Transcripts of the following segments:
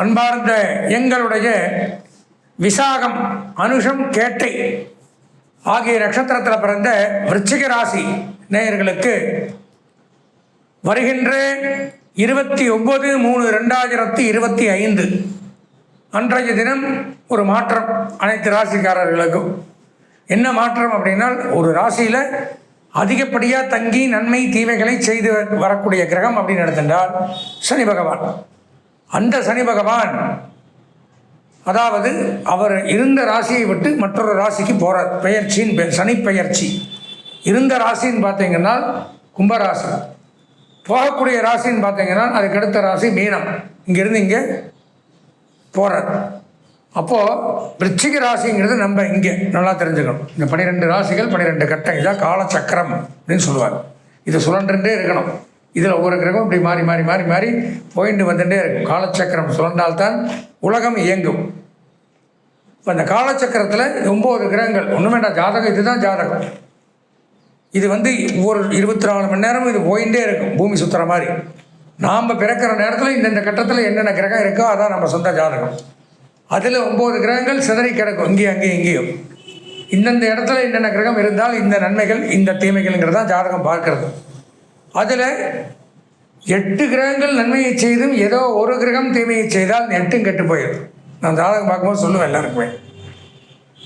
அன்பார்ந்த எங்களுடைய விசாகம் அனுஷம் கேட்டை ஆகிய நட்சத்திரத்தில் பிறந்த விருச்சிக ராசி நேயர்களுக்கு வருகின்ற இருபத்தி ஒம்பது மூணு ரெண்டாயிரத்தி இருபத்தி ஐந்து அன்றைய தினம் ஒரு மாற்றம் அனைத்து ராசிக்காரர்களுக்கும். என்ன மாற்றம் அப்படின்னா ஒரு ராசியில் அதிகப்படியாக தங்கி நன்மை தீமைகளை செய்து வரக்கூடிய கிரகம் அப்படின்னு எடுத்துட்டால் சனி பகவான். அந்த சனி பகவான் அதாவது அவர் இருந்த ராசியை விட்டு மற்றொரு ராசிக்கு போகிறார் பெயர்ச்சின்னு பேர் சனி பெயர்ச்சி. இருந்த ராசின்னு பார்த்தீங்கன்னா கும்பராசி. போகக்கூடிய ராசின்னு பார்த்தீங்கன்னா அதுக்கு அடுத்த ராசி மீனம். இங்கேருந்து இங்கே போகிறார் அப்போது விருச்சிக ராசிங்கிறது நம்ம இங்கே நல்லா தெரிஞ்சுக்கணும். இந்த பன்னிரெண்டு ராசிகள் பன்னிரெண்டு கட்டம் இதான் காலச்சக்கரம் அப்படின்னு சொல்லுவார். இது சுழன்றுட்டே இருக்கணும். இதில் ஒவ்வொரு கிரகம் இப்படி மாறி மாறி மாறி மாறி போயிட்டு வந்துட்டே இருக்கும் காலச்சக்கரம் சுரண்டால்தான் உலகம் இயங்கும். இப்போ அந்த காலச்சக்கரத்தில் ஒம்பது கிரகங்கள். ஒன்றும் வேண்டாம் ஜாதகம் இதுதான் ஜாதகம். இது வந்து ஒரு இருபத்தி நாலு மணி நேரமும் இது போயிட்டே இருக்கும் பூமி சுற்றுற மாதிரி. நாம் பிறக்கிற நேரத்தில் இந்தந்த கட்டத்தில் என்னென்ன கிரகம் இருக்கோ அதான் நம்ம சொந்த ஜாதகம். அதில் ஒம்பது கிரகங்கள் சிதறி கிடக்கும் இங்கேயும் அங்கேயும் இங்கேயும். இந்தந்த இடத்துல என்னென்ன கிரகம் இருந்தால் இந்த நன்மைகள் இந்த தீமைகள்ங்கிறதான் ஜாதகம் பார்க்கறது. அதில் எட்டு கிரகங்கள் நன்மையை செய்தும் ஏதோ ஒரு கிரகம் தீமையை செய்தால் எட்டும் கெட்டு போயிடும். நான் ஜாதகம் பார்க்கும்போது சொல்லுவேன் எல்லாருக்குமே.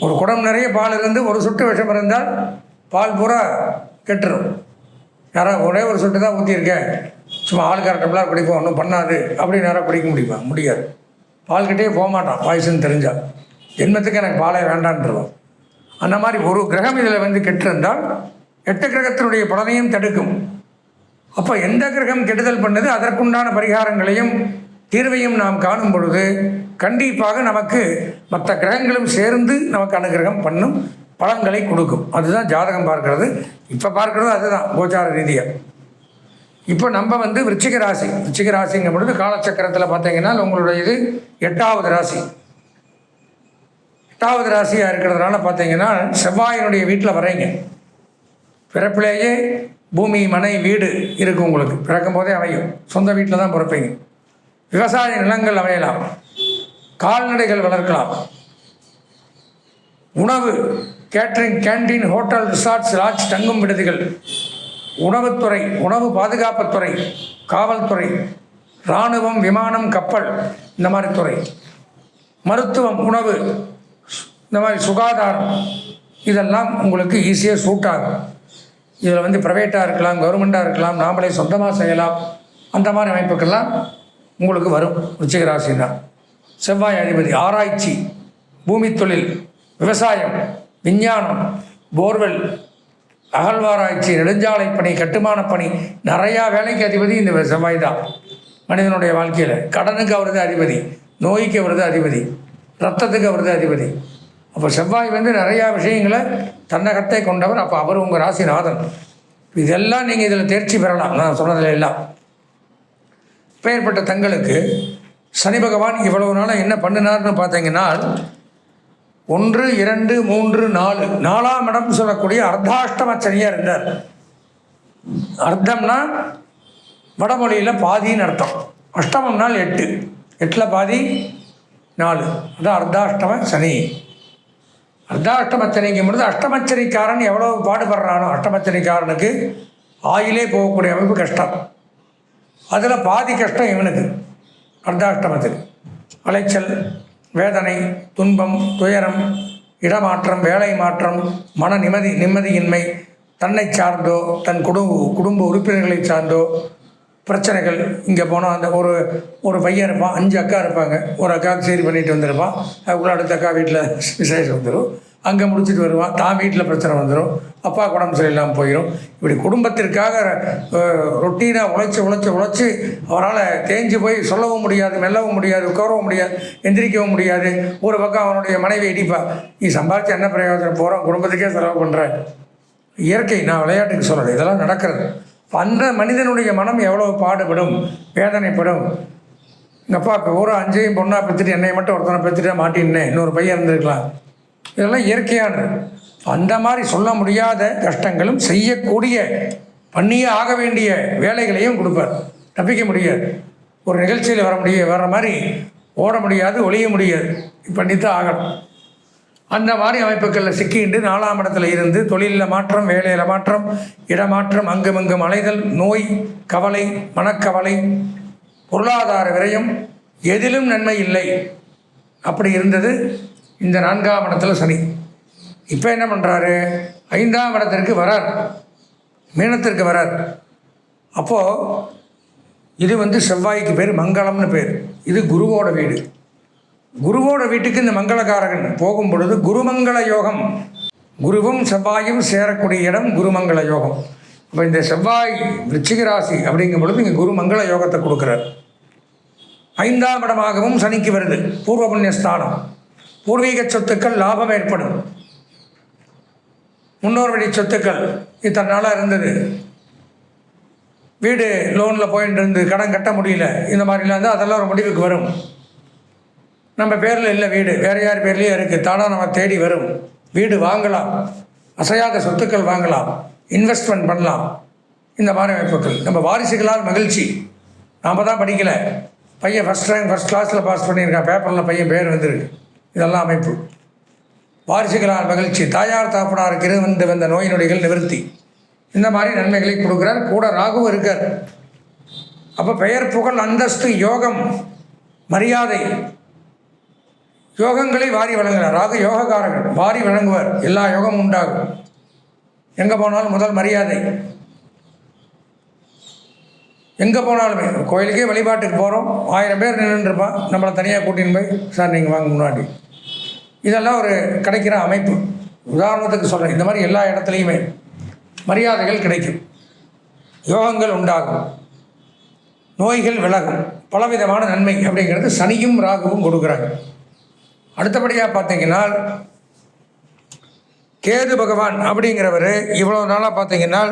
ஒரு குடம் நிறைய பால் இருந்து ஒரு சொட்டு விஷம் இருந்தால் பால் பூரா கெட்டுரும். யாரா ஒரே ஒரு சொட்டு தான் ஊற்றியிருக்கேன் சும்மா ஆளுக்கார டம்ளார் குடிப்போம் ஒன்றும் பண்ணாது. அப்படின்னு யாராவது குடிக்க முடியுமா? முடியாது. பால்கிட்டே போக மாட்டான் பாய்சன் தெரிஞ்சால் ஜென்மத்துக்கு எனக்கு பாலே வேண்டான்றோம் அந்த மாதிரி ஒரு கிரகம் இதில் வந்து கெட்டிருந்தால் எட்டு கிரகத்தினுடைய பலனையும் தடுக்கும். அப்போ எந்த கிரகம் கெடுதல் பண்ணது? அதற்குண்டான பரிகாரங்களையும் தீர்வையும் நாம் காணும் பொழுது கண்டிப்பாக நமக்கு மற்ற கிரகங்களும் சேர்ந்து நமக்கு அனுகிரகம் பண்ணும் பலன்களை கொடுக்கும். அதுதான் ஜாதகம் பார்க்கறது. இப்போ பார்க்கறது அதுதான் கோச்சார ரீதியாக இப்போ நம்ம வந்து விருச்சிக ராசி. விருச்சிக ராசிங்கும் பொழுது காலச்சக்கரத்தில் பார்த்தீங்கன்னா உங்களுடைய இது எட்டாவது ராசி. எட்டாவது ராசியாக இருக்கிறதுனால பார்த்தீங்கன்னா செவ்வாயினுடைய வீட்டில் வரைங்க பிறப்பிலேயே பூமி மனை வீடு இருக்கும் உங்களுக்கு. பிறக்கும் போதே அமையும். சொந்த வீட்டில் தான் பிறப்பீங்க. விவசாய நிலங்கள் அமையலாம். கால்நடைகள் வளர்க்கலாம். உணவு catering canteen hotel resorts lodge தங்கும் விடுதிகள் உணவுத்துறை உணவு பாதுகாப்புத்துறை காவல்துறை இராணுவம் விமானம் கப்பல் இந்த மாதிரி துறை. மருத்துவம் உணவு இந்த மாதிரி சுகாதாரம் இதெல்லாம் உங்களுக்கு ஈஸியாக சூட் ஆகும். இதில் வந்து ப்ரைவேட்டாக இருக்கலாம் கவர்மெண்ட்டாக இருக்கலாம் நாமளே சொந்தமாக செய்யலாம். அந்த மாதிரி அமைப்புக்கெல்லாம் உங்களுக்கு வரும். உச்சிகராசி தான் செவ்வாய் அதிபதி ஆராய்ச்சி பூமி தொழில் விவசாயம் விஞ்ஞானம் போர்வெல் அகழ்வாராய்ச்சி நெடுஞ்சாலை பணி கட்டுமான பணி. நிறையா வேலைக்கு அதிபதி இந்த செவ்வாய் தான். மனிதனுடைய வாழ்க்கையில் கடனுக்கு அவரது அதிபதி நோய்க்கு அவரது அதிபதி ரத்தத்துக்கு அவரது அதிபதி. அப்போ செவ்வாய் வந்து நிறையா விஷயங்களை தன்னகத்தை கொண்டவர். அப்போ அவர் உங்கள் ராசிநாதன். இதெல்லாம் நீங்கள் இதில் தேர்ச்சி பெறலாம். நான் சொன்னதில் எல்லாம். பெயர்பட்ட தங்களுக்கு சனி பகவான் இவ்வளவு நாளாக என்ன பண்ணினார்னு பார்த்தீங்கன்னா ஒன்று இரண்டு மூன்று நாலு நாலாம் இடம் சொல்லக்கூடிய அர்த்தாஷ்டம சனியாக இருந்தார். அர்த்தம்னா வடமொழியில் பாதின்னு அர்த்தம். அஷ்டமம்னால் எட்டு. எட்டில் பாதி நாலு. அதான் அர்த்தாஷ்டம சனி. அர்த்தாஷ்டமச்சனிக்கும் பொழுது அஷ்டமச்சனைக்காரன் எவ்வளோ பாடுபடுறானோ அஷ்டமச்சனைக்காரனுக்கு ஆயிலே போகக்கூடிய அமைப்பு கஷ்டம். அதில் பாதி கஷ்டம் இவனுக்கு அர்த்தாஷ்டமத்துக்கு. அலைச்சல் வேதனை துன்பம் துயரம் இடமாற்றம் வேலை மாற்றம் மன நிம்மதி நிம்மதியின்மை தன்னை சார்ந்தோ தன் குடும்ப குடும்ப உறுப்பினர்களை சார்ந்தோ பிரச்சனைகள் இங்கே போனால் அந்த ஒரு ஒரு பையன் இருப்பான் அஞ்சு அக்கா இருப்பாங்க. ஒரு அக்காவுக்கு சரி பண்ணிட்டு வந்திருப்பான். அதுக்குள்ளே அடுத்த அக்கா வீட்டில் விசேஷம் வந்துடும் அங்கே முடிச்சுட்டு வருவான். தான் வீட்டில் பிரச்சனை வந்துடும் அப்பா உடம்பு சரியில்லாமல் போயிடும் இப்படி குடும்பத்திற்காக ரொட்டீனாக உழைச்சி உழைச்சி உழைச்சி அவரால் தேஞ்சு போய் சொல்லவும் முடியாது மெல்லவும் முடியாது உட்காரவும் முடியாது எந்திரிக்கவும் முடியாது. ஒரு பக்கம் அவனுடைய மனைவி இடிப்பா நீ சம்பாதிச்சு என்ன பிரயோஜனம்? போகிறோம் குடும்பத்துக்கே செலவு பண்ணுற இயற்கை நான் விளையாட்டுக்கு சொல்லலை. இதெல்லாம் நடக்கிறது. அந்த மனிதனுடைய மனம் எவ்வளோ பாடுபடும் வேதனைப்படும். எங்கள் அப்பாவுக்கு ஒரு அஞ்சையும் பொண்ணாக பெற்றுட்டு என்னை மட்டும் ஒருத்தனை பெற்றுட்டே மாட்டின்னேன் இன்னொரு பையன் இருந்திருக்கலாம். இதெல்லாம் இயற்கையானது. அந்த மாதிரி சொல்ல முடியாத கஷ்டங்களும் செய்யக்கூடிய பண்ணியே ஆக வேண்டிய வேலைகளையும் கொடுப்பார். தப்பிக்க முடியாது. ஒரு நிகழ்ச்சியில் வர முடிய வர்ற மாதிரி ஓட முடியாது ஒழிய முடியாது. பண்ணித்தான் ஆகணும். அந்த மாதிரி அமைப்புகளில் சிக்கிண்டு நாலாம் இடத்துல இருந்து தொழிலில் மாற்றம் வேலையில் மாற்றம் இடமாற்றம் அங்குமங்கும் அலைதல் நோய் கவலை மனக்கவலை பொருளாதார விரயம் எதிலும் நன்மை இல்லை. அப்படி இருந்தது. இந்த நான்காம் இடத்துல சனி. இப்போ என்ன பண்ணுறாரு ஐந்தாம் இடத்திற்கு வரார். மீனத்திற்கு வரார். அப்போது இது வந்து செவ்வாய்க்கு பேர் மங்களம்னு பேர். இது குருவோட வீடு. குருவோட வீட்டுக்கு இந்த மங்களகாரகன் போகும் பொழுது குருமங்கள யோகம். குருவும் செவ்வாயும் சேரக்கூடிய இடம் குருமங்கள யோகம். இப்போ இந்த செவ்வாய் விருச்சிக ராசி அப்படிங்கும் பொழுது இங்கே குருமங்கள யோகத்தை கொடுக்குறார். ஐந்தாம் இடமாகவும் சனிக்கு வருது. பூர்வ புண்ணியஸ்தானம். பூர்வீக சொத்துக்கள் லாபம் ஏற்படும். முன்னோர் வழி சொத்துக்கள் இத்தனை நாளாக இருந்தது. வீடு லோனில் போயிட்டு இருந்து கடன் கட்ட முடியல. இந்த மாதிரிலாம் இருந்தால் அதெல்லாம் ஒரு முடிவுக்கு வரும். நம்ம பேரில் இல்லை வீடு. வேறு யார் பேர்லேயும் இருக்குது தானாக நம்ம தேடி வரும். வீடு வாங்கலாம். அசையாத சொத்துக்கள் வாங்கலாம். இன்வெஸ்ட்மெண்ட் பண்ணலாம். இந்த மாதிரி அமைப்புகள் நம்ம வாரிசுகளால் மகிழ்ச்சி. நாம் தான் படிக்கலை. பையன் ஃபஸ்ட் ரேங்க் ஃபஸ்ட் கிளாஸில் பாஸ் பண்ணியிருக்கான். பேப்பரில் பையன் பேர் வந்திருக்கு. இதெல்லாம் அமைப்பு. வாரிசுகளால் மகிழ்ச்சி. தாயார் தாப்பனாருக்கு இருந்து வந்து வந்த நோய் நொடிகள் நிவர்த்தி. இந்த மாதிரி நன்மைகளை கொடுக்குறார். கூட ராகுவும் இருக்கார். அப்போ பெயர் புகழ் அந்தஸ்து யோகம் மரியாதை. யோகங்களை வாரி வழங்குகிறார். ராகு யோகக்காரர்கள். வாரி வழங்குவார். எல்லா யோகமும் உண்டாகும். எங்கே போனாலும் முதல் மரியாதை. எங்கே போனாலுமே. கோயிலுக்கே வழிபாட்டுக்கு போகிறோம் ஆயிரம் பேர் நின்றுருப்பான் நம்மளை தனியாக கூட்டின்னு போய் சார் நீங்கள் வாங்க முன்னாடி. இதெல்லாம் ஒரு கிடைக்கிற அமைப்பு. உதாரணத்துக்கு சொல்கிறேன் இந்த மாதிரி எல்லா இடத்துலையுமே மரியாதைகள் கிடைக்கும். யோகங்கள் உண்டாகும். நோய்கள் விலகும். பலவிதமான நன்மை அப்படிங்கிறது சனியும் ராகுவும் கொடுக்குறாங்க. அடுத்தபடியாக பார்த்தீங்கன்னா கேது பகவான் அப்படிங்கிறவர் இவ்வளோ நாளாக பார்த்தீங்கன்னா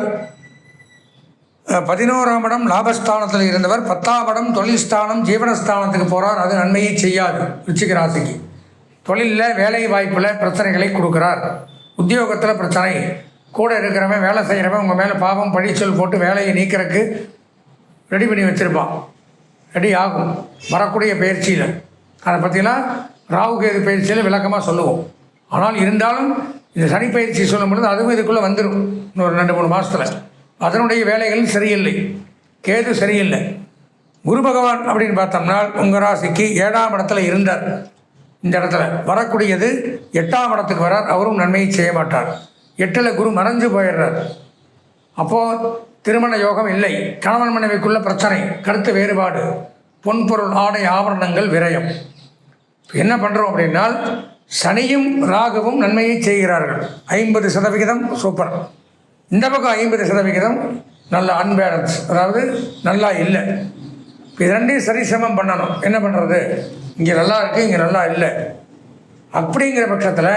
பதினோராம் இடம் லாபஸ்தானத்தில் இருந்தவர். பத்தாம் இடம் தொழில் ஸ்தானம் ஜீவனஸ்தானத்துக்கு போகிறார் அது நன்மையை செய்யாது. ருச்சிக ராசிக்கு. தொழிலில் வேலை வாய்ப்பில் பிரச்சனைகளை கொடுக்குறார். உத்தியோகத்தில் பிரச்சனை. கூட இருக்கிறவன் வேலை செய்கிறவன் உங்கள் மேலே பாவம் பழிச்சொல் போட்டு வேலையை நீக்கிறதுக்கு ரெடி பண்ணி வச்சுருப்பான். ரெடி ஆகும். வரக்கூடிய பயிற்சியில். அதை பற்றிலாம் ராகு கேது பயிற்சியில் விளக்கமாக சொல்லுவோம். ஆனால் இருந்தாலும் இந்த சனி பயிற்சி சொல்லும் பொழுது அதுவும் இதுக்குள்ளே வந்துடும் இன்னொரு ரெண்டு மூணு மாதத்தில் அதனுடைய வேலைகள் சரியில்லை. கேது சரியில்லை. குரு பகவான் அப்படின்னு பார்த்தோம்னா உங்கள் ராசிக்கு ஏழாம் இடத்துல இருந்தார். இந்த இடத்துல. வரக்கூடியது எட்டாம் இடத்துக்கு வரார் அவரும் நன்மையை செய்ய மாட்டார். எட்டில் குரு மறைஞ்சு போயிடுறார். அப்போது திருமண யோகம் இல்லை. கணவன் மனைவிக்குள்ள பிரச்சனை. கருத்து வேறுபாடு. பொன்பொருள் ஆடை ஆபரணங்கள் விரயம். என்ன பண்ணுறோம் அப்படின்னால் சனியும் ராகுவும் நன்மையை செய்கிறார்கள். ஐம்பது சதவிகிதம் சூப்பர். இந்த பக்கம் ஐம்பது சதவிகிதம். நல்ல அன்பேலன்ஸ் அதாவது நல்லா இல்லை. இப்போ இது ரெண்டையும் சரிசமம் பண்ணணும். என்ன பண்ணுறது இங்கே நல்லா இருக்குது இங்கே நல்லா இல்லை. அப்படிங்கிற பட்சத்தில்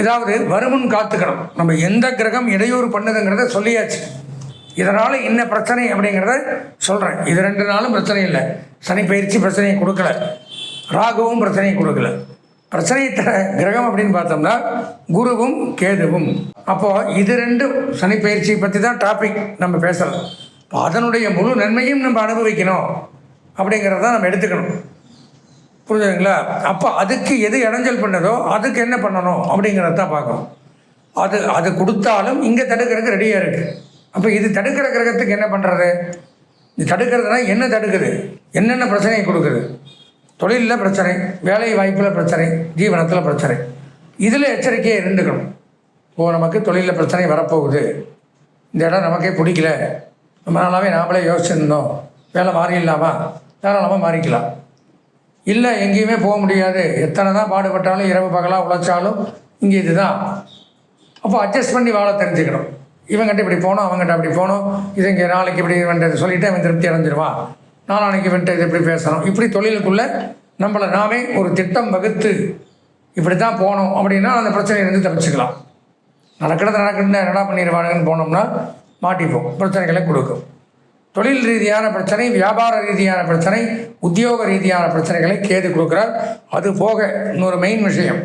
ஏதாவது வருமுன் காத்துக்கணும். நம்ம எந்த கிரகம் இடையூறு பண்ணுதுங்கிறத சொல்லியாச்சு. இதனால் என்ன பிரச்சனை அப்படிங்கிறத சொல்கிறேன் இது ரெண்டு நாளும் பிரச்சனை இல்லை. சனி பயிற்சி பிரச்சனையை கொடுக்கல. ராகுவும் பிரச்சனையை கொடுக்கல. பிரச்சனையை தர கிரகம் அப்படின்னு பார்த்தோம்னா குருவும் கேதுவும். அப்போது இது ரெண்டும் சனி பயிற்சியை பற்றி தான் டாபிக் நம்ம பேசுகிறோம் அதனுடைய முழு நன்மையும் நம்ம அனுபவிக்கணும். அப்படிங்கிறத நம்ம எடுத்துக்கணும். புரிஞ்சுதுங்களா? அப்போ அதுக்கு எது இடைஞ்சல் பண்ணதோ அதுக்கு என்ன பண்ணணும் அப்படிங்கிறத தான் பார்க்கணும். அது அது கொடுத்தாலும் இங்கே தடுக்கிறதுக்கு ரெடியாக இருக்குது அப்போ இது தடுக்கிற கிரகத்துக்கு என்ன பண்ணுறது இது தடுக்கிறதுனா என்ன தடுக்குது? என்னென்ன பிரச்சனையை கொடுக்குது? தொழிலில் பிரச்சனை வேலை வாய்ப்பில் பிரச்சனை ஜீவனத்தில் பிரச்சனை. இதில் எச்சரிக்கையாக இருந்துக்கணும். ஓ நமக்கு தொழிலில் பிரச்சனை வரப்போகுது. இந்த இடம் நமக்கே பிடிக்கல. ரொம்ப நாளாகவே நாமளே யோசிச்சிருந்தோம். வேலை மாறிடலாமா தாராளமாக மாறிக்கலாம். இல்லை எங்கேயுமே போக முடியாது. எத்தனை தான் பாடுபட்டாலும் இரவு பகலாக உழைச்சாலும் இங்கே இதுதான். அப்போ அட்ஜஸ்ட் பண்ணி வாழ தெரிஞ்சுக்கணும். இவங்ககிட்ட இப்படி போகணும் அவங்ககிட்ட அப்படி போகணும் இது இங்கே நாளைக்கு இப்படி வந்துட்டு சொல்லிவிட்டு அவன் திருப்தி அடைஞ்சிருவான் நாளானைக்கு வந்துட்டு இது இப்படி பேசணும். இப்படி தொழிலுக்குள்ளே நம்மளை நாமே ஒரு திட்டம் வகுத்து இப்படி தான் போகணும் அப்படின்னா அந்த பிரச்சனையிலேருந்து தப்பிச்சுக்கலாம். நடக்கிறது நடக்குன்னு என்னடா பண்ணிடுவானுங்கன்னு போனோம்னா மாட்டிப்போம். பிரச்சனைகளை கொடுக்கும். தொழில் ரீதியான பிரச்சனை வியாபார ரீதியான பிரச்சனை உத்தியோக ரீதியான பிரச்சனைகளை கேது கொடுக்குறார். அது போக இன்னொரு மெயின் விஷயம்.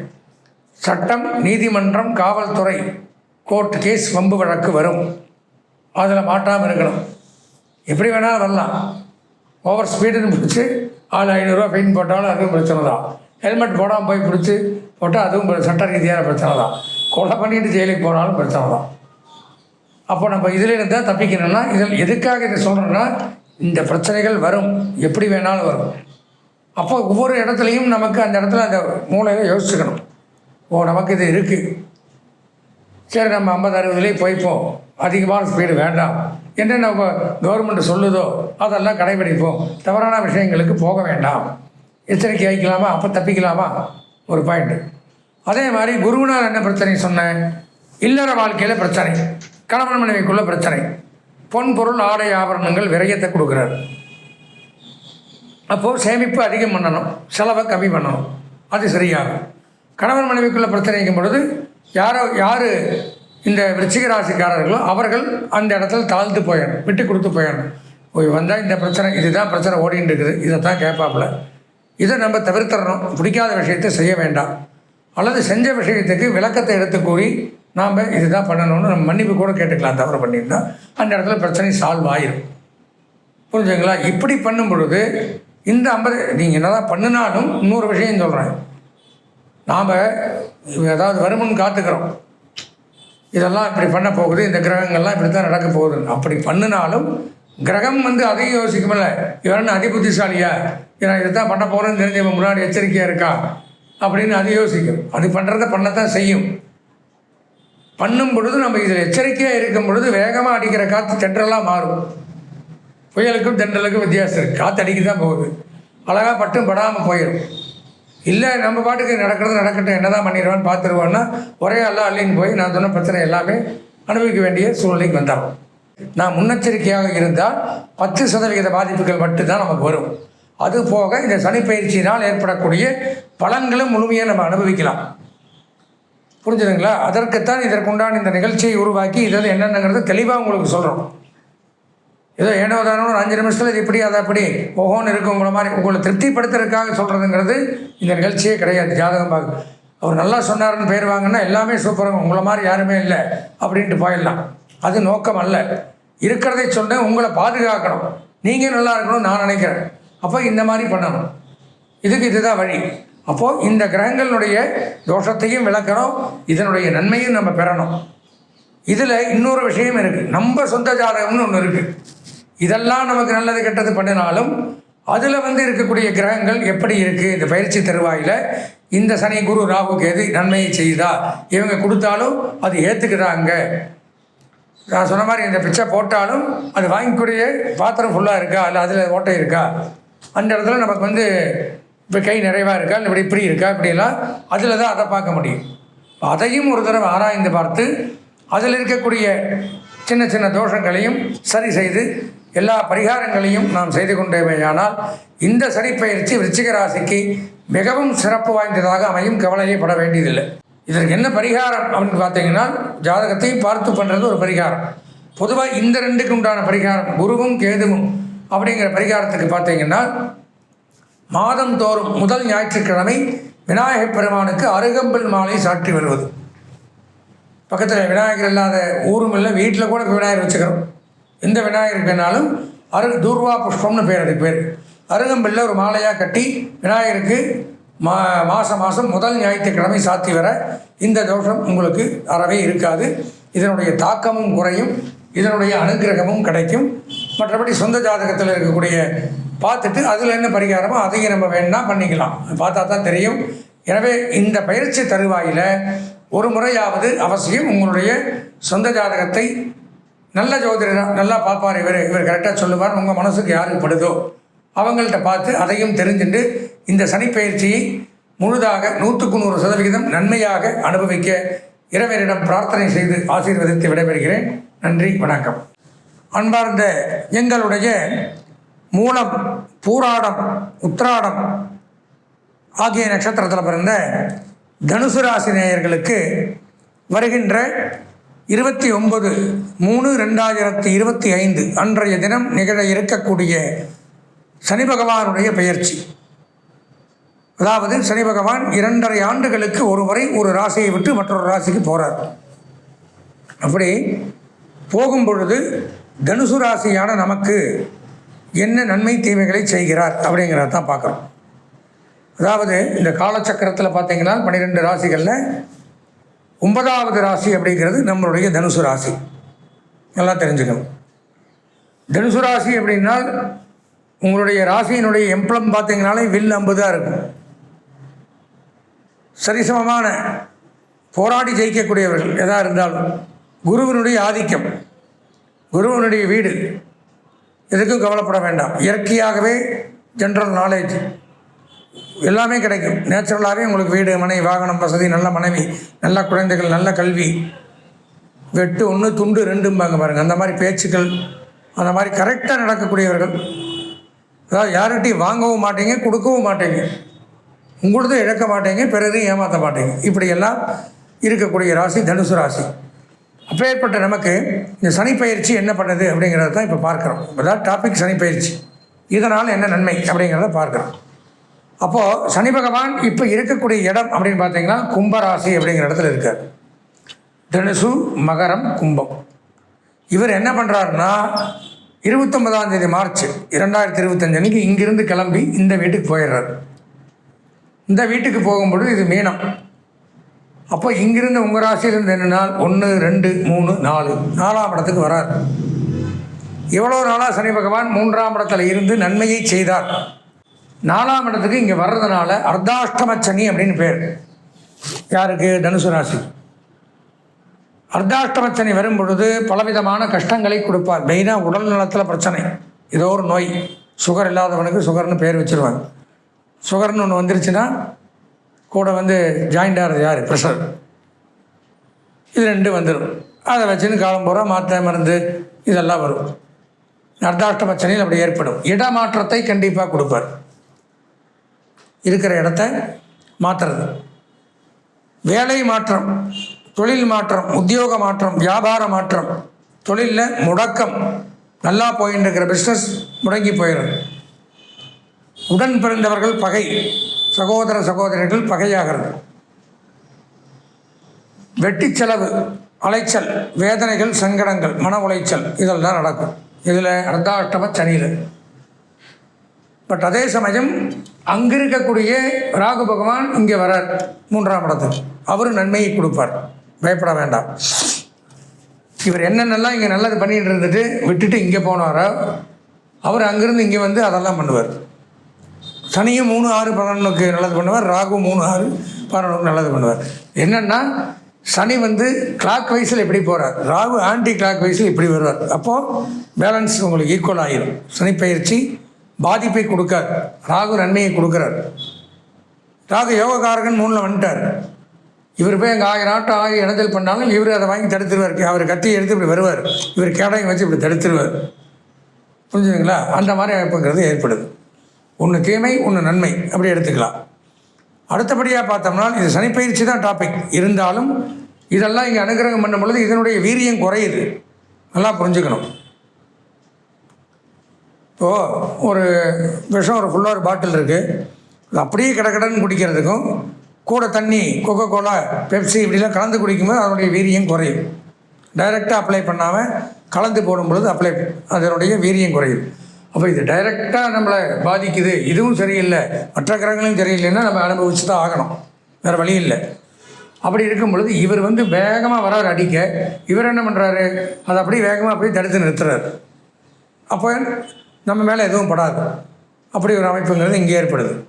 சட்டம் நீதிமன்றம் காவல்துறை கோர்ட் கேஸ் வம்பு வழக்கு வரும். அதில் மாட்டாமல் இருக்கணும். எப்படி வேணாலும் வரலாம். ஓவர் ஸ்பீடுன்னு பிடிச்சி ஆள் ஐநூறுரூவா ஃபைன் போட்டாலும் அதுவும் பிரச்சனை தான். ஹெல்மெட் போடாமல் போய் பிடிச்சி போட்டால் அதுவும் சட்ட ரீதியான பிரச்சனை தான். கொலை பண்ணிட்டு ஜெயிலுக்கு போனாலும் பிரச்சனை தான். அப்போ நம்ம இதிலிருந்து தான் தப்பிக்கணும்னா இதில் எதுக்காக இதை சொல்கிறோன்னா இந்த பிரச்சனைகள் வரும். எப்படி வேணாலும் வரும். அப்போ ஒவ்வொரு இடத்துலையும் நமக்கு அந்த இடத்துல அந்த மூளையில் யோசிச்சுக்கணும். ஓ நமக்கு இது இருக்குது சரி நம்ம ஐம்பது அறுபதுலேயே போய்ப்போம். அதிகமான ஸ்பீடு வேண்டாம். என்ன நம்ம கவர்மெண்ட் சொல்லுதோ அதெல்லாம் கடைபிடிப்போம். தவறான விஷயங்களுக்கு போக வேண்டாம். எச்சரிக்கை வைக்கலாமா? அப்போ தப்பிக்கலாமா? ஒரு பாயிண்ட்டு அதே மாதிரி குருவினால் என்ன பிரச்சனை சொன்னேன்? இல்லற வாழ்க்கையில் பிரச்சனை. கணவன் மனைவிக்குள்ள பிரச்சனை. பொன் பொருள் ஆடை ஆபரணங்கள் விரயத்தை கொடுக்குறாரு. அப்போது சேமிப்பு அதிகம் பண்ணணும். செலவை கம்மி பண்ணணும். அது சரியாகும். கணவன் மனைவிக்குள்ள பிரச்சனைக்கும் பொழுது யாரோ யார் இந்த விருச்சிக ராசிக்காரர்களோ அவர்கள் அந்த இடத்துல தாழ்ந்து போயிடணும். விட்டு கொடுத்து போயிடணும். போய் வந்தால் இந்த பிரச்சனை இதுதான் பிரச்சனை ஓடிட்டு இருக்குது. இதை தான் கேட்பாப்புல. இதை நம்ம தவிர்த்திடணும் பிடிக்காத விஷயத்தை செய்ய வேண்டாம். அல்லது செஞ்ச விஷயத்துக்கு விளக்கத்தை எடுத்து கூறி நாம் இதுதான் பண்ணணும்னு நம்ம மன்னிப்பு கூட கேட்டுக்கலாம். தவறு பண்ணியிருந்தா அந்த இடத்துல பிரச்சனை சால்வ் ஆயிரும். புரிஞ்சுங்களா இப்படி பண்ணும் பொழுது இந்த ஐம்பது நீங்கள் என்னதான் பண்ணினாலும் இன்னொரு விஷயம் சொல்கிறேன் நாம் ஏதாவது வருமுன் காத்துக்கிறோம். இதெல்லாம் இப்படி பண்ண போகுது இந்த கிரகங்கள்லாம் இப்படி தான் நடக்க போகுது. அப்படி பண்ணினாலும் கிரகம் வந்து அதையும் யோசிக்குமில்ல இவன் அதிபுத்திசாலியா? இவன் இதை தான் பண்ண போகிறேன்னு தெரிஞ்சு முன்னாடி எச்சரிக்கையாக இருக்கா? அப்படின்னு அது யோசிக்கும். அது பண்ணுறத பண்ணத்தான் செய்யும். பண்ணும் பொழுது நம்ம இதில் எச்சரிக்கையாக இருக்கும் பொழுது வேகமாக அடிக்கிற காற்று தென்றலாக மாறும். புயலுக்கும் தென்றலுக்கும் வித்தியாசம் இருக்குது காற்று அடிக்க தான் போகுது. அழகாக பட்டும் படாமல் போயிடும் இல்லை நம்ம பாட்டுக்கு நடக்கிறது நடக்கட்டும் என்ன தான் பண்ணிடுவான்னு பார்த்துருவோன்னா ஒரே எல்லாம் அள்ளின்னு போய் நான் சொன்ன பிரச்சனை எல்லாமே அனுபவிக்க வேண்டிய சூழ்நிலைக்கு வந்துடும் நான் முன்னெச்சரிக்கையாக இருந்தால் பத்து சதவிகித பாதிப்புகள் மட்டும்தான் நமக்கு வரும். அது போக இந்த சனிப்பயிற்சியினால் ஏற்படக்கூடிய பலன்களும் முழுமையாக நம்ம அனுபவிக்கலாம். புரிஞ்சுதுங்களா? அதற்குத்தான் இதற்குண்டான இந்த நிகழ்ச்சியை உருவாக்கி இதில் என்னென்னங்கிறது தெளிவாக உங்களுக்கு சொல்கிறோம் ஏதோ ஏனோ தானோ ஒரு அஞ்சு நிமிஷத்தில் இது இப்படி அதை அப்படி ஓஹோன்னு இருக்கு உங்களை மாதிரி. உங்களை திருப்திப்படுத்துறதுக்காக சொல்கிறதுங்கிறது இந்த நிகழ்ச்சியே கிடையாது ஜாதகம் பார்க்க. அவர் நல்லா சொன்னார்னு பேர் வாங்கினா எல்லாமே சூப்பராக உங்களை மாதிரி யாருமே இல்லை அப்படின்ட்டு போயிடலாம். அது நோக்கம் அல்ல. இருக்கிறதை சொன்னேன் உங்களை பாதுகாக்கணும். நீங்கள் நல்லா இருக்கணும்னு நான் நினைக்கிறேன். அப்போ இந்த மாதிரி பண்ணணும். இதுக்கு இதுதான் வழி. அப்போது இந்த கிரகங்களுடைய தோஷத்தையும் விளக்கணும் இதனுடைய நன்மையும் நம்ம பெறணும். இதில் இன்னொரு விஷயம் இருக்குது நம்ம சொந்த ஜாதகம்னு ஒன்று இருக்குது இதெல்லாம் நமக்கு நல்லது கெட்டது பண்ணினாலும் அதில் வந்து இருக்கக்கூடிய கிரகங்கள் எப்படி இருக்குது இந்த பயிற்சி தருவாயில் இந்த சனி குரு ராகு கேது நன்மையை செய்யுதா இவங்க கொடுத்தாலும் அது ஏற்றுக்கிறாங்க நான் சொன்ன மாதிரி இந்த பிச்சை போட்டாலும் அது வாங்கிக்கூடிய பாத்திரம் ஃபுல்லாக இருக்கா? இல்லை அதில் ஓட்டை இருக்கா? அந்த இடத்துல நமக்கு வந்து இப்போ கை நிறைவாக இருக்கா? இல்லை இப்படி இப்படி இருக்கா? இப்படிலாம் அதில் தான் அதை பார்க்க முடியும். அதையும் ஒரு தடவை ஆராய்ந்து பார்த்து அதில் இருக்கக்கூடிய சின்ன சின்ன தோஷங்களையும் சரி செய்து எல்லா பரிகாரங்களையும் நாம் செய்து கொண்டேமையானால் இந்த சரிப்பயிற்சி விருச்சிக ராசிக்கு மிகவும் சிறப்பு வாய்ந்ததாக அமையும். கவலையே பட வேண்டியதில்லை. இதற்கு என்ன பரிகாரம் அப்படின்னு பார்த்தீங்கன்னா ஜாதகத்தையும் பார்த்து பண்ணுறது ஒரு பரிகாரம். பொதுவாக இந்த ரெண்டுக்கு உண்டான பரிகாரம் குருவும் கேதுவும் அப்படிங்கிற பரிகாரத்துக்கு பார்த்தீங்கன்னா மாதந்தோறும் முதல் ஞாயிற்றுக்கிழமை விநாயகப் பெருமானுக்கு அருகம்பல் மாலை சாற்றி வருவது பக்கத்தில் விநாயகர் இல்லாத ஊரும் இல்லை வீட்டில் கூட விநாயகர் வச்சுக்கிறோம். எந்த விநாயகர் வேணாலும் அரு தூர்வா புஷ்பம்னு பேர் அதுக்கு பேர். அருகம்பில்ல ஒரு மாலையாக கட்டி விநாயகருக்கு மா மாதம் மாதம் முதல் ஞாயிற்றுக்கிழமை சாத்தி வர இந்த தோஷம் உங்களுக்கு அறவே இருக்காது. இதனுடைய தாக்கமும் குறையும். இதனுடைய அனுக்கிரகமும் கிடைக்கும். மற்றபடி சொந்த ஜாதகத்தில் இருக்கக்கூடிய பார்த்துட்டு அதில் என்ன பரிகாரமோ அதையும் நம்ம வேணா பண்ணிக்கலாம். பார்த்தா தான் தெரியும். எனவே இந்த பயிற்சி தருவாயில் ஒரு முறையாவது அவசியம் உங்களுடைய சொந்த ஜாதகத்தை நல்ல ஜோதிடர் நல்லா பார்ப்பார் இவர். இவர் கரெக்டாக சொல்லுவார். உங்கள் மனசுக்கு யாருக்கு படுதோ அவங்கள்ட்ட பார்த்து அதையும் தெரிஞ்சுட்டு இந்த சனிப்பயிற்சியை முழுதாக நூற்றுக்கு நூறு சதவிகிதம் நன்மையாக அனுபவிக்க இறைவனிடம் பிரார்த்தனை செய்து ஆசீர்வதித்து விடைபெறுகிறேன். நன்றி வணக்கம். அன்பார்ந்த எங்களுடைய மூலம் பூராடம் உத்திராடம் ஆகிய நட்சத்திரத்தில் பிறந்த தனுசு ராசி நேயர்களுக்கு வருகின்ற இருபத்தி ஒன்பது மூணு ரெண்டாயிரத்தி இருபத்தி ஐந்து அன்றைய தினம் நிகழ இருக்கக்கூடிய சனி பகவானுடைய பெயர்ச்சி. அதாவது சனி பகவான் இரண்டரை ஆண்டுகளுக்கு ஒரு ஒரு ராசியை விட்டு மற்றொரு ராசிக்கு போகிறார் அப்படி போகும் பொழுது தனுசு ராசியான நமக்கு என்ன நன்மை தீமைகளை செய்கிறார் அப்படிங்கிறத தான் பார்க்குறோம். அதாவது இந்த காலச்சக்கரத்தில் பார்த்தீங்கன்னா பன்னிரெண்டு ராசிகளில் ஒன்பதாவது ராசி அப்படிங்கிறது நம்மளுடைய தனுசு ராசி. நல்லா தெரிஞ்சுக்கணும். தனுசு ராசி அப்படின்னா உங்களுடைய ராசியினுடைய எம்பளம் பார்த்தீங்கனாலே வில் அம்பு தான் இருக்கும். சரிசமமான போராடி ஜெயிக்கக்கூடியவர்கள் எதாக இருந்தாலும் குருவினுடைய ஆதிக்கம் குருவினுடைய வீடு எதுக்கும் கவலைப்பட வேண்டாம். இயற்கையாகவே ஜென்ரல் நாலேஜ் எல்லாமே கிடைக்கும். நேச்சுரலாகவே உங்களுக்கு வீடு மனை வாகனம் வசதி நல்ல மனைவி நல்ல குழந்தைகள் நல்ல கல்வி. வெட்டு ஒன்று துண்டு ரெண்டும்பாங்க பாருங்கள் அந்த மாதிரி பேச்சுக்கள் அந்த மாதிரி கரெக்டாக நடக்கக்கூடியவர்கள். அதாவது யார்கிட்டையும் வாங்கவும் மாட்டீங்க கொடுக்கவும் மாட்டீங்க. உங்களது இழக்க மாட்டீங்க பிறரையும் ஏமாற்ற மாட்டீங்க. இப்படியெல்லாம் இருக்கக்கூடிய ராசி தனுசு ராசி. அப்பேற்பட்ட நமக்கு இந்த சனிப்பயிற்சி என்ன பண்ணுது அப்படிங்கிறத தான் இப்போ பார்க்குறோம். அதாவது டாபிக் சனிப்பயிற்சி இதனால் என்ன நன்மை அப்படிங்கிறத பார்க்குறோம். அப்போது சனி பகவான் இப்போ இருக்கக்கூடிய இடம் அப்படின்னு பார்த்தீங்கன்னா கும்பராசி அப்படிங்கிற இடத்துல இருக்கார். தனுசு மகரம் கும்பம். இவர் என்ன பண்ணுறாருன்னா இருபத்தொன்பதாம் தேதி மார்ச் இரண்டாயிரத்தி இருபத்தஞ்சு அன்றைக்கி இங்கிருந்து கிளம்பி இந்த வீட்டுக்கு போயிடுறாரு. இந்த வீட்டுக்கு போகும்பொழுது இது மீனம். அப்போ இங்கிருந்து உங்கள் ராசியிலிருந்து என்ன நாள் ஒன்று ரெண்டு மூணு நாலு. நாலாம் இடத்துக்கு வரார். எவ்வளோ நாளாக சனி பகவான் மூன்றாம் இடத்துல இருந்து நன்மையை செய்தார்? நாலாம் இடத்துக்கு இங்கே வர்றதுனால அர்த்தாஷ்டம சனி அப்படின்னு பேர். யாருக்கு? தனுசு ராசி. அர்த்தாஷ்டம சனி வரும் பொழுது பலவிதமான கஷ்டங்களை கொடுப்பார். மெயினாக உடல் நலத்தில் பிரச்சனை. ஏதோ ஒரு நோய். சுகர் இல்லாதவனுக்கு சுகர்னு பேர் வச்சுருவாங்க. சுகர்னு ஒன்று வந்துருச்சுன்னா கூட வந்து ஜாயிண்ட் ஆகிறது யார்? ப்ரெஷர் இது ரெண்டு வந்துடும் அதை வச்சுன்னு காலம் பூரா மாத்திரை மருந்து இதெல்லாம் வரும். அர்த்தாஷ்டம சனியில் அப்படி ஏற்படும். இடமாற்றத்தை கண்டிப்பாக கொடுப்பார். இருக்கிற இடத்த மாற்றுறது வேலை மாற்றம் தொழில் மாற்றம் உத்தியோக மாற்றம் வியாபார மாற்றம் தொழிலில் முடக்கம். நல்லா போயின்னு இருக்கிற பிஸ்னஸ் முடங்கி போயிடும் உடன் பிறந்தவர்கள் பகை. சகோதர சகோதரிகள் பகையாகிறது. வெட்டி செலவு அலைச்சல் வேதனைகள் சங்கடங்கள் மன உளைச்சல் இதெல்லாம் நடக்கும். இதில் அர்த்தாஷ்டம சனியில் பட் அதே சமயம் அங்கே இருக்கக்கூடிய ராகு பகவான் இங்கே வரார் மூன்றாம் இடத்தில். அவரும் நன்மையை கொடுப்பார். பயப்பட வேண்டாம். இவர் என்னென்னலாம் இங்கே நல்லது பண்ணிட்டு இருந்துட்டு விட்டுட்டு இங்கே போனாரோ அவர் அங்கேருந்து இங்கே வந்து அதெல்லாம் பண்ணுவார். சனியும் மூணு ஆறு பதினொன்றுக்கு நல்லது பண்ணுவார். ராகு மூணு ஆறு பதினொன்றுக்கு நல்லது பண்ணுவார். என்னென்னா சனி வந்து கிளாக் வைஸில் இப்படி போகிறார் ராகு ஆன்டி கிளாக் வைஸில் இப்படி வருவார். அப்போது பேலன்ஸ் உங்களுக்கு ஈக்குவல் ஆகிடும் சனி பயிற்சி பாதிப்பை கொடுக்கார் ராகு நன்மையை கொடுக்குறார். ராகு யோகக்காரகன் மூணில் வந்துட்டார். இவர் போய் எங்கள் ஆயிரம் ஆட்டம் ஆகி இடத்தில் பண்ணாலும் இவர் அதை வாங்கி தடுத்துருவார். அவர் கத்தி எடுத்து இப்படி வருவார். இவர் கேடையும் வச்சு இப்படி தடுத்துருவார். புரிஞ்சுதுங்களா? அந்த மாதிரி அமைப்புங்கிறது ஏற்படுது. ஒன்று தீமை ஒன்று நன்மை. அப்படி எடுத்துக்கலாம். அடுத்தபடியாக பார்த்தோம்னா இது சனிப்பயிற்சி தான் டாபிக் இருந்தாலும் இதெல்லாம் இங்கே அனுகிரகம் பண்ணும் பொழுது இதனுடைய வீரியம் குறையுது. நல்லா புரிஞ்சுக்கணும். இப்போது ஒரு விஷம் ஒரு ஃபுல்லாக ஒரு பாட்டில் இருக்குது அது அப்படியே கடகடன்னு குடிக்கிறதுக்கும் கூட தண்ணி கொக்கோ கோலா பெப்சி இப்படிலாம் கலந்து குடிக்கும்போது அதனுடைய வீரியம் குறையும். டைரெக்டாக அப்ளை பண்ணாமல் கலந்து போடும் பொழுது அப்ளை அதனுடைய வீரியம் குறையும். அப்போ இது டைரெக்டாக நம்மளை பாதிக்குது. இதுவும் சரியில்லை. மற்ற கிரகங்களும் சரியில்லைன்னா நம்ம அனுபவிச்சு தான் ஆகணும். வேறு வழி இல்லை. அப்படி இருக்கும் பொழுது இவர் வந்து வேகமாக வராரு அடிக்க. இவர் என்ன பண்ணுறாரு அதை அப்படியே வேகமாக அப்படியே தடுத்து நிறுத்துறாரு. அப்போ நம்ம மேலே எதுவும் படாது. அப்படி ஒரு அமைப்புங்கிறது இங்கே ஏற்படுது.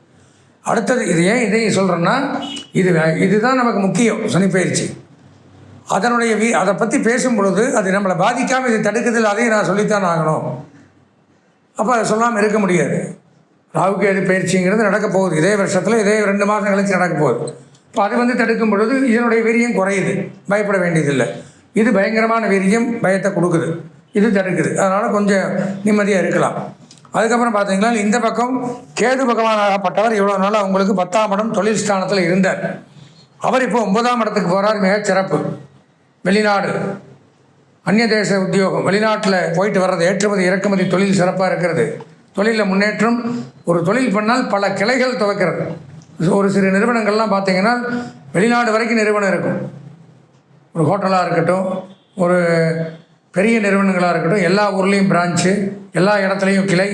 அடுத்தது இது ஏன் இதையும் சொல்கிறேன்னா இது வே- இதுதான் நமக்கு முக்கியம். சனிப்பயிற்சி அதனுடைய வீ அதை பற்றி பேசும் பொழுது அது நம்மளை பாதிக்காமல் இது தடுக்குதில் அதையும் நான் சொல்லித்தான் ஆகணும். அப்போ அதை சொல்லாமல் இருக்க முடியாது. ராகுகேது பயிற்சிங்கிறது நடக்க போகுது. இதே வருஷத்தில் இதே ரெண்டு மாதம் கழிச்சு நடக்க போகுது. இப்போ அது வந்து தடுக்கும் பொழுது இதனுடைய வீரியம் குறையுது. பயப்பட வேண்டியதில்லை. இது பயங்கரமான வீரியம் பயத்தை கொடுக்குது. இது தடுக்குது. அதனால் கொஞ்சம் நிம்மதியாக இருக்கலாம். அதுக்கப்புறம் பார்த்தீங்கன்னா இந்த பக்கம் கேது பகவானாகப்பட்டவர் இவ்வளோ நாள் அவங்களுக்கு பத்தாம் இடம் தொழில் ஸ்தானத்தில் இருந்தார். அவர் இப்போ ஒன்பதாம் இடத்துக்கு போகிறார் மிக சிறப்பு. வெளிநாடு. அந்நிய தேச உத்தியோகம் வெளிநாட்டில் போயிட்டு வர்றது ஏற்றுமதி இறக்குமதி தொழில் சிறப்பாக இருக்கிறது. தொழிலில் முன்னேற்றம் ஒரு தொழில் பண்ணால் பல கிளைகள் துவக்கிறது. ஒரு சிறு நிறுவனங்கள்லாம் பார்த்தீங்கன்னா வெளிநாடு வரைக்கும் நிறுவனம் இருக்கும். ஒரு ஹோட்டலாக இருக்கட்டும் ஒரு பெரிய நிறுவனங்களாக இருக்கட்டும் எல்லா ஊர்லேயும் பிரான்ச்சு எல்லா இடத்துலையும் கிளை.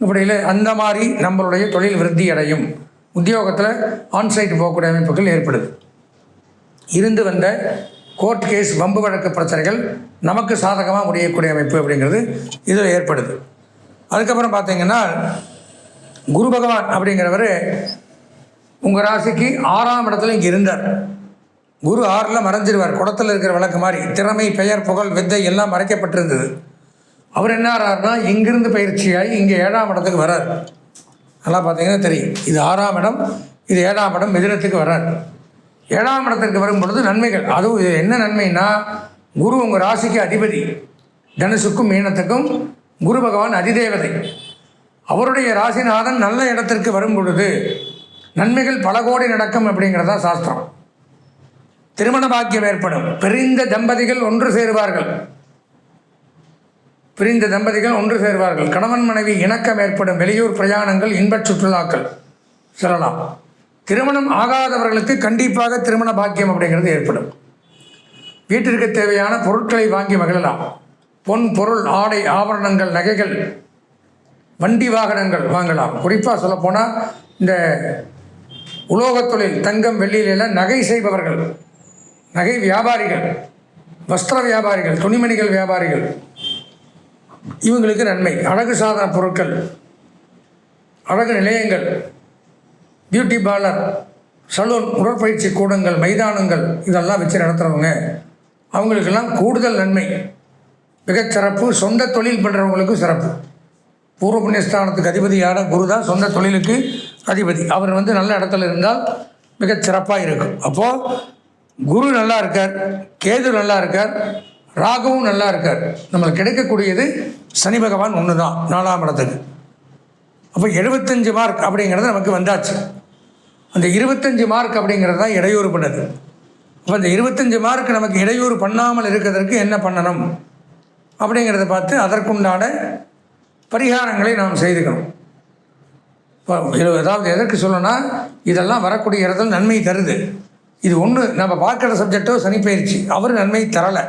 இப்படியில் அந்த மாதிரி நம்மளுடைய தொழில் விருத்தி அடையும். உத்தியோகத்தில் ஆன்சைட் போகக்கூடிய அமைப்புகள் ஏற்படுது. இருந்து வந்த கோர்ட் கேஸ் வம்பு வழக்கு பிரச்சனைகள் நமக்கு சாதகமாக முடியக்கூடிய அமைப்பு அப்படிங்கிறது இதில் ஏற்படுது. அதுக்கப்புறம் பார்த்தீங்கன்னா குரு பகவான் அப்படிங்கிறவர் உங்கள் ராசிக்கு ஆறாம் இடத்துல இங்கே இருந்தார். குரு ஆறில் மறைஞ்சிருவார். குடத்தில் இருக்கிற விளக்கு மாதிரி திறமை பெயர் புகழ் வித்தை எல்லாம் மறைக்கப்பட்டிருந்தது. அவர் என்ன ஆறாருன்னா இங்கிருந்து பயிற்சியாகி இங்கே ஏழாம் இடத்துக்கு வர்றார் நல்லா பார்த்தீங்கன்னா தெரியும். இது ஆறாம் இடம் இது ஏழாம் இடம் மிதினத்துக்கு வரார். ஏழாம் இடத்திற்கு வரும் பொழுது நன்மைகள். அதுவும் இது என்ன நன்மைன்னா குரு உங்கள் ராசிக்கு அதிபதி. தனுசுக்கும் மீனத்துக்கும் குரு பகவான் அதிதேவதை. அவருடைய ராசிநாதன் நல்ல இடத்திற்கு வரும் பொழுது நன்மைகள் பல கோடி நடக்கும் அப்படிங்கிறதா சாஸ்திரம். திருமண பாக்கியம் ஏற்படும். பிரிந்த தம்பதிகள் ஒன்று சேருவார்கள். பிரிந்த தம்பதிகள் ஒன்று சேர்வார்கள். கணவன் மனைவி இணக்கம் ஏற்படும். வெளியூர் பிரயாணங்கள் இன்பச் சுற்றுலாக்கள். செல்லலாம். திருமணம் ஆகாதவர்களுக்கு கண்டிப்பாக திருமண பாக்கியம் அப்படிங்கிறது ஏற்படும். வீட்டிற்கு தேவையான பொருட்களை வாங்கி மகிழலாம். பொன் பொருள் ஆடை ஆபரணங்கள் நகைகள் வண்டி வாகனங்கள் வாங்கலாம். குறிப்பாக சொல்லப்போனால் இந்த உலோகத் தொழில் தங்கம் வெள்ளியிலெல்லாம் நகை செய்பவர்கள் நகை வியாபாரிகள் வஸ்திர வியாபாரிகள் துணிமணிகள் வியாபாரிகள் இவங்களுக்கு நன்மை. அழகு சாதன பொருட்கள் அழகு நிலையங்கள் பியூட்டி பார்லர் சலூன் உடற்பயிற்சி கூடங்கள் மைதானங்கள் இதெல்லாம் வச்சு நடத்துகிறவங்க அவங்களுக்கெல்லாம் கூடுதல் நன்மை. மிகச்சிறப்பு சொந்த தொழில் பண்ணுறவங்களுக்கும் சிறப்பு. பூர்வ புண்ணியஸ்தானத்துக்கு அதிபதியான குரு தான் சொந்த தொழிலுக்கு அதிபதி. அவர் வந்து நல்ல இடத்துல இருந்தால் மிகச்சிறப்பாக இருக்கும். அப்போது குரு நல்லா இருக்கார் கேது நல்லா இருக்கார் ராகுவும் நல்லா இருக்கார். நம்மளுக்கு கிடைக்கக்கூடியது சனி பகவான் ஒன்று தான் நாலாம் இடத்துக்கு. அப்போ எழுபத்தஞ்சு மார்க் அப்படிங்கிறது நமக்கு வந்தாச்சு. அந்த இருபத்தஞ்சி மார்க் அப்படிங்கிறது தான் இடையூறு பண்ணுது. அப்போ அந்த இருபத்தஞ்சி மார்க் நமக்கு இடையூறு பண்ணாமல் இருக்கிறதுக்கு என்ன பண்ணணும்? அப்படிங்கிறத பார்த்து அதற்குண்டான பரிகாரங்களை நாம் செய்துக்கணும். இப்போ இது அதாவது எதற்கு சொல்லணும்னா இதெல்லாம் வரக்கூடிய இடத்துல நன்மை தருது. இது ஒன்று நம்ம பார்க்குற சப்ஜெக்டோ சனிப்பயிற்சி அவர் நன்மை தரலை.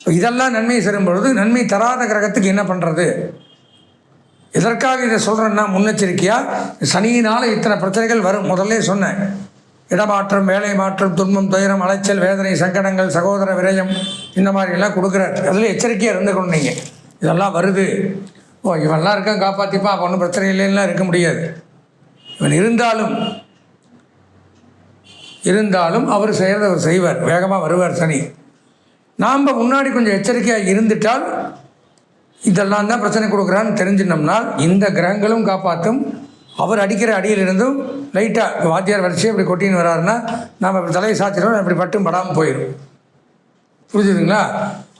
இப்போ இதெல்லாம் நன்மை சேரும் பொழுது நன்மை தராத கிரகத்துக்கு என்ன பண்ணுறது எதற்காக இதை சொல்கிறேன்னா முன்னெச்சரிக்கையாக சனியினால் இத்தனை பிரச்சனைகள் வரும். முதல்ல சொன்னேன். இடமாற்றம் வேலை மாற்றம் துன்பம் துயரம் அலைச்சல் வேதனை சங்கடங்கள் சகோதர விரயம் இந்த மாதிரிலாம் கொடுக்குறார். அதில் எச்சரிக்கையாக இருந்துக்கணும் நீங்கள் இதெல்லாம் வருது. ஓ இவெல்லாம் இருக்கான் காப்பாற்றிப்பா அப்போ ஒன்றும் பிரச்சனை இல்லைன்னா இருக்க முடியாது. இவன் இருந்தாலும் இருந்தாலும் அவர் செய்கிறத அவர் செய்வார். வேகமாக வருவார் சனி. நாம் முன்னாடி கொஞ்சம் எச்சரிக்கையாக இருந்துட்டால் இதெல்லாம் தான் பிரச்சனை கொடுக்குறான்னு தெரிஞ்சினோம்னா இந்த கிரகங்களும் காப்பாற்றும் அவர் அடிக்கிற அடியிலிருந்தும் லைட்டாக வாத்தியார் வரிசையை இப்படி கொட்டின்னு வராருன்னா நாம் இப்படி தலையை சாத்திடுவோம் இப்படி பட்டும் படாமல் போயிடும் புரிஞ்சுதுங்களா?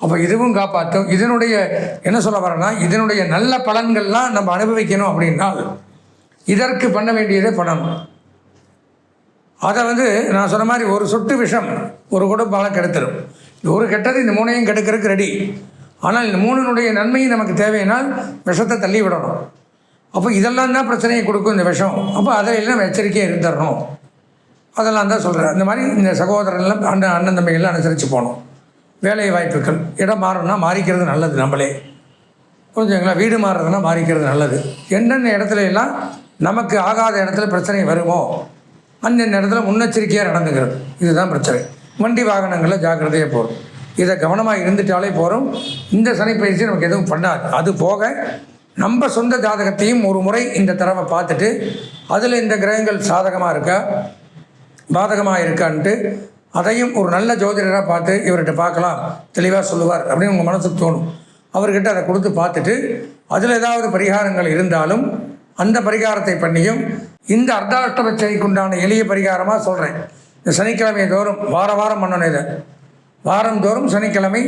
அப்போ இதுவும் காப்பாற்றும் இதனுடைய என்ன சொல்ல வரேன்னா இதனுடைய நல்ல பலன்கள்லாம் நம்ம அனுபவிக்கணும் அப்படின்னால் இதற்கு பண்ண வேண்டியதே பண்ணணும் அதை வந்து நான் சொன்ன மாதிரி ஒரு சொட்டு விஷம் ஒரு குடும்பம் கெடுத்துடும் ஒரு கெட்டது இந்த மூணையும் கெடுக்கிறதுக்கு ரெடி ஆனால் இந்த மூணுனுடைய நன்மையும் நமக்கு தேவையினால் விஷத்தை தள்ளி விடணும் அப்போ இதெல்லாம் தான் பிரச்சனையை கொடுக்கும் இந்த விஷம். அப்போ அதில் நம்ம எச்சரிக்கையாக இருந்துடணும் அதெல்லாம் தான் சொல்கிறேன் இந்த மாதிரி இந்த சகோதரன்லாம் அண்ணன் அண்ணன் தம்பிகள்லாம் அனுசரித்து போகணும். வேலை வாய்ப்புகள். இடம் மாறணும்னா மாறிக்கிறது நல்லது நம்மளே. புரிஞ்சுங்களா? வீடு மாறுறதுனா மாறிக்கிறது நல்லது. என்னென்ன இடத்துல எல்லாம் நமக்கு ஆகாத இடத்துல பிரச்சனை வருமோ அந்தந்த இடத்துல முன்னெச்சரிக்கையாக நடந்துக்கிறது. இதுதான் பிரச்சனை. வண்டி வாகனங்களில் ஜாக்கிரதையாக போகிறோம் இதை கவனமாக இருந்துட்டாலே போகிறோம் இந்த சனி பயிற்சி நமக்கு எதுவும் பண்ணாது. அது போக நம்ம சொந்த ஜாதகத்தையும் ஒரு முறை இந்த தடவை பார்த்துட்டு அதில் இந்த கிரகங்கள் சாதகமாக இருக்கா பாதகமாக இருக்கான்ட்டு அதையும் ஒரு நல்ல ஜோதிடராக பார்த்து இவர்கிட்ட பார்க்கலாம். தெளிவாக சொல்லுவார் அப்படின்னு உங்கள் மனசுக்கு தோணும். அவர்கிட்ட அதை கொடுத்து பார்த்துட்டு அதில் ஏதாவது பரிகாரங்கள் இருந்தாலும் அந்த பரிகாரத்தை பண்ணியும் இந்த அர்த்தாஷ்டபட்சைக்கு உண்டான எளிய பரிகாரமாக சொல்கிறேன் இந்த சனிக்கிழமை தோறும் வார வாரம் பண்ணணும் இதை. வாரந்தோறும் சனிக்கிழமை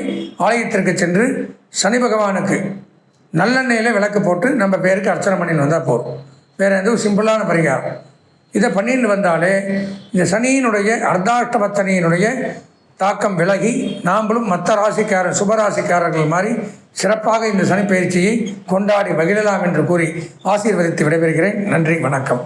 ஆலயத்திற்கு சென்று சனி பகவானுக்கு நல்லெண்ணெயில் விளக்கு போட்டு நம்ம பேருக்கு அர்ச்சனை பண்ணின்னு வந்தால் போதும். வேறு எதுவும் சிம்பிளான பரிகாரம். இதை பண்ணிட்டு வந்தாலே இந்த சனியினுடைய அர்த்தாஷ்டமத்தனியினுடைய தாக்கம் விலகி நாம்களும் மற்ற ராசிக்காரர் சுபராசிக்காரர்கள் மாதிரி சிறப்பாக இந்த சனி பயிற்சியை கொண்டாடி மகிழலாம் என்று கூறி ஆசீர்வதித்து விடைபெறுகிறேன். நன்றி வணக்கம்.